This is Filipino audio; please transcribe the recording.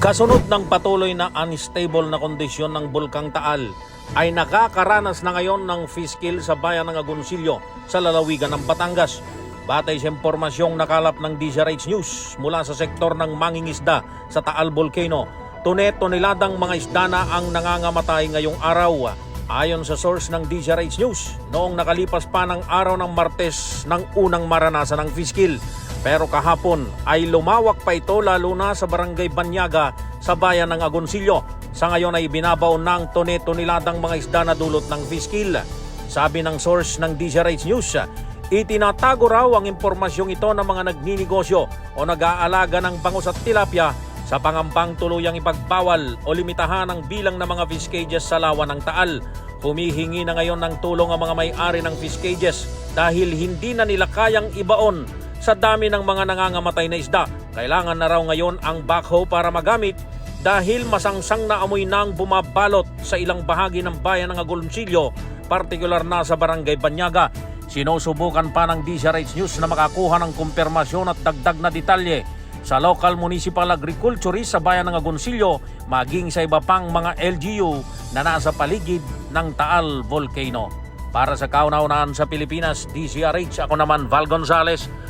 Kasunod ng patuloy na unstable na kondisyon ng Bulkang Taal ay nakakaranas na ngayon ng fiskil sa bayan ng Agoncillo sa lalawigan ng Batangas. Batay sa impormasyong nakalap ng DZRH News mula sa sektor ng mangingisda sa Taal Volcano, tunet-toneladang mga isda na ang nangangamatay ngayong araw. Ayon sa source ng DZRH News, noong nakalipas pa ng araw ng Martes ng unang maranasan ng fiskil. Pero kahapon ay lumawak pa ito lalo na sa barangay Banyaga sa bayan ng Agoncillo. Sa ngayon ay binabaw ng tone-toneladang mga isda na dulot ng fiskil. Sabi ng source ng DZRH News, itinatago raw ang impormasyong ito ng mga nagninegosyo o nag-aalaga ng bangus at tilapia sa pangampang tuluyang ipagbawal o limitahan ang bilang ng mga fish cages sa lawa ng Taal. Humihingi na ngayon ng tulong ang mga may-ari ng fish cages dahil hindi na nila kayang ibaon sa dami ng mga nangangamatay na isda. Kailangan na raw ngayon ang backhoe para magamit dahil masangsang na amoy nang bumabalot sa ilang bahagi ng bayan ng Agulonsilyo, partikular na sa barangay Banyaga. Sinusubukan pa ng DZRH News na makakuha ng kumpirmasyon at dagdag na detalye sa local municipal agriculturist sa bayan ng Agoncillo maging sa iba pang mga LGU na nasa paligid ng Taal Volcano. Para sa kauna-unahan sa Pilipinas, DZRH, ako naman Val Gonzales,